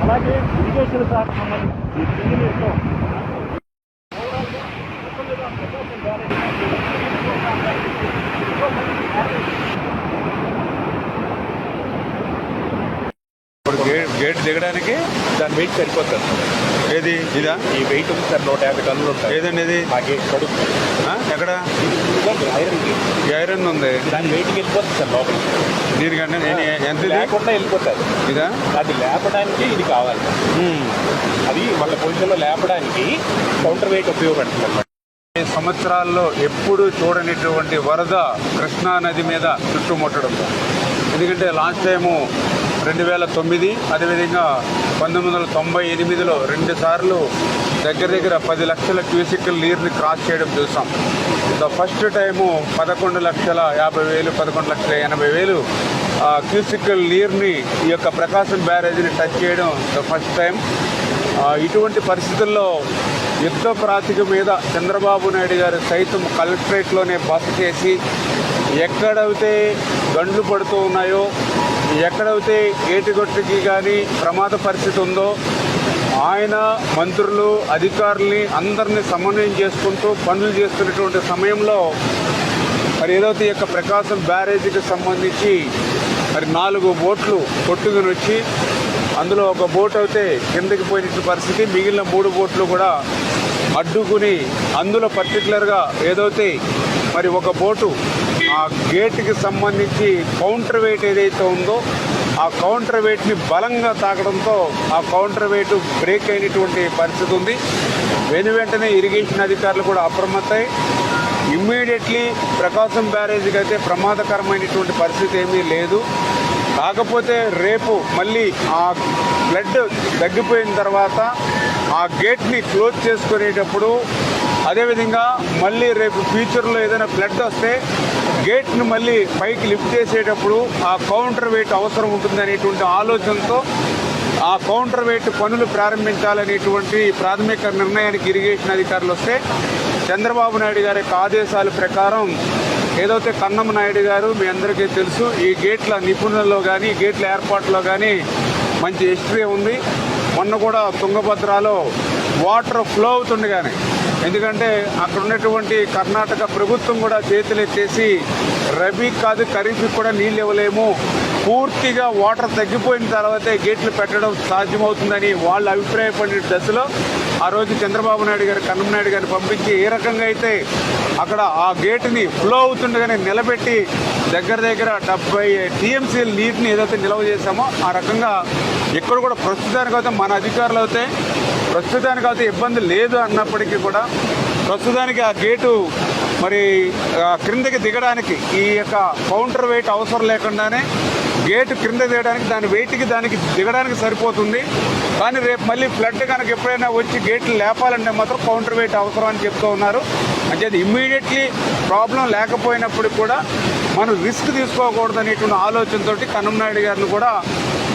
అలాగే ఇరిగేషన్ శాఖ సంబంధించి గేట్ దిగడానికి దాని వెయిట్ సరిపోతుంది. ఏది? ఇదా? ఈ వెయిట్ ఉంది సార్ నూట యాభై టన్నులు ఉంటాయి. ఏదండి ఇది? కడుపు? ఎక్కడ? ఐరన్ ఉంది. దాని వెయిట్కి వెళ్ళిపోతుంది సార్ లోపలికి దీనికంటే నేను ఎంత లేకుండా వెళ్ళిపోతుంది. ఇదా? అది లేపడానికి ఇది కావాలి. అది మన పొజిషన్లో లేపడానికి కౌంటర్ వెయిట్ ఉపయోగపడుతుంది. అన్నమాట సంవత్సరాల్లో ఎప్పుడు చూడనిటువంటి వరద కృష్ణా నది మీద చుట్టుముట్టడం. ఎందుకంటే లాస్ట్ టైము రెండు వేల తొమ్మిది అదేవిధంగా పంతొమ్మిది వందల తొంభై ఎనిమిదిలో రెండు సార్లు దగ్గర దగ్గర పది లక్షల క్యూసికల్ నీరుని క్రాస్ చేయడం చూసాం. ద ఫస్ట్ టైము పదకొండు లక్షల యాభై వేలు పదకొండు లక్షల ఎనభై వేలు క్యూసికల్ నీరుని ఈ యొక్క ప్రకాశం బ్యారేజీని టచ్ చేయడం ద ఫస్ట్ టైం. ఇటువంటి పరిస్థితుల్లో యుద్ధ ప్రాతిక మీద చంద్రబాబు నాయుడు గారు సైతం కలెక్టరేట్లోనే బస చేసి ఎక్కడైతే గండ్లు పడుతూ ఉన్నాయో ఎక్కడైతే ఏటిగొట్టుకి కానీ ప్రమాద పరిస్థితి ఉందో ఆయన మంత్రులు అధికారుల్ని అందరినీ సమన్వయం చేసుకుంటూ పనులు చేస్తున్నటువంటి సమయంలో మరి ఏదైతే యొక్క ప్రకాశం బ్యారేజీకి సంబంధించి మరి నాలుగు బోట్లు కొట్టుకుని వచ్చి అందులో ఒక బోట్ అయితే కిందకి పోయిన పరిస్థితి. మిగిలిన మూడు బోట్లు కూడా అడ్డుకుని అందులో పర్టికులర్గా ఏదైతే మరి ఒక బోటు ఆ గేట్కి సంబంధించి కౌంటర్ వెయిట్ ఏదైతే ఉందో ఆ కౌంటర్ వెయిట్ని బలంగా తాకడంతో ఆ కౌంటర్ వెయిట్ బ్రేక్ అయినటువంటి పరిస్థితి ఉంది. వెను వెంటనే ఇరిగేషన్ అధికారులు కూడా అప్రమత్తాయి ఇమ్మీడియట్లీ ప్రకాశం బ్యారేజ్కి అయితే ప్రమాదకరమైనటువంటి పరిస్థితి ఏమీ లేదు. కాకపోతే రేపు మళ్ళీ ఆ బ్లడ్ తగ్గిపోయిన తర్వాత ఆ గేట్ని క్లోజ్ చేసుకునేటప్పుడు అదేవిధంగా మళ్ళీ రేపు ఫ్యూచర్లో ఏదైనా ఫ్లడ్ వస్తే గేట్ని మళ్ళీ పైకి లిఫ్ట్ చేసేటప్పుడు ఆ కౌంటర్ వెయిట్ అవసరం ఉంటుంది అనేటువంటి ఆలోచనతో ఆ కౌంటర్ వెయిట్ పనులు ప్రారంభించాలనేటువంటి ప్రాథమిక నిర్ణయానికి ఇరిగేషన్ అధికారులు వస్తే చంద్రబాబు నాయుడు గారి యొక్క ఆదేశాల ప్రకారం ఏదైతే కన్నమ్మ నాయుడు గారు మీ అందరికీ తెలుసు ఈ గేట్ల నిపుణుల్లో కానీ గేట్ల ఏర్పాట్లో కానీ మంచి హిస్టరీ ఉంది. మొన్న కూడా తుంగభద్రలో వాటర్ ఫ్లో అవుతుండగానే ఎందుకంటే అక్కడ ఉన్నటువంటి కర్ణాటక ప్రభుత్వం కూడా చేతులెత్తేసి రబీ కాదు ఖరీఫ్ కూడా నీళ్ళు ఇవ్వలేము. పూర్తిగా వాటర్ తగ్గిపోయిన తర్వాతే గేట్లు పెట్టడం సాధ్యమవుతుందని వాళ్ళు అభిప్రాయపడిన దశలో ఆ రోజు చంద్రబాబు నాయుడు గారు కన్నమనాయుడు గారిని పంపించి ఏ రకంగా అయితే అక్కడ ఆ గేటుని ఫ్లో అవుతుండగానే నిలబెట్టి దగ్గర దగ్గర డెబ్బై టీఎంసీ నీటిని ఏదైతే నిల్వ చేశామో ఆ రకంగా ఇక్కడ కూడా ప్రస్తుతానికైతే మన అధికారులు అయితే ప్రస్తుతానికైతే ఇబ్బంది లేదు అన్నప్పటికీ కూడా ప్రస్తుతానికి ఆ గేటు మరి క్రిందకి దిగడానికి ఈ యొక్క కౌంటర్ వెయిట్ అవసరం లేకుండానే గేటు క్రింద దిగడానికి దాని వెయిట్కి దానికి దిగడానికి సరిపోతుంది. కానీ రేపు మళ్ళీ ఫ్లడ్ కనుక ఎప్పుడైనా వచ్చి గేట్లు లేపాలంటే మాత్రం కౌంటర్ వెయిట్ అవసరం అని చెప్తూ ఉన్నారు. అంటే అది ఇమ్మీడియట్లీ ప్రాబ్లం లేకపోయినప్పుడు కూడా మనం రిస్క్ తీసుకోకూడదు అనేటువంటి ఆలోచనతో కన్నంనాయుడు గారిని కూడా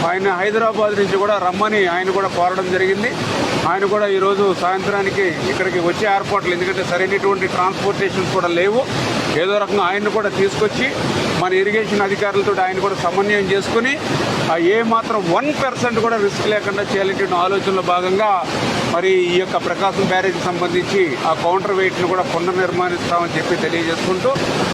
ఆయన హైదరాబాద్ నుంచి కూడా రమ్మని ఆయన కూడా కోరడం జరిగింది. ఆయన కూడా ఈరోజు సాయంత్రానికి ఇక్కడికి వచ్చే ఏర్పాట్లు ఎందుకంటే సరైనటువంటి ట్రాన్స్పోర్టేషన్స్ కూడా లేవు. ఏదో రకంగా ఆయన్ని కూడా తీసుకొచ్చి మన ఇరిగేషన్ అధికారులతో ఆయన కూడా సమన్వయం చేసుకుని ఏ మాత్రం వన్ పర్సెంట్ కూడా రిస్క్ లేకుండా చేయాలనేటువంటి ఆలోచనలో భాగంగా మరి ఈ యొక్క ప్రకాశం బ్యారేజ్కి సంబంధించి ఆ కౌంటర్ వెయిట్ను కూడా పునర్నిర్మాణిస్తామని చెప్పి తెలియజేసుకుంటూ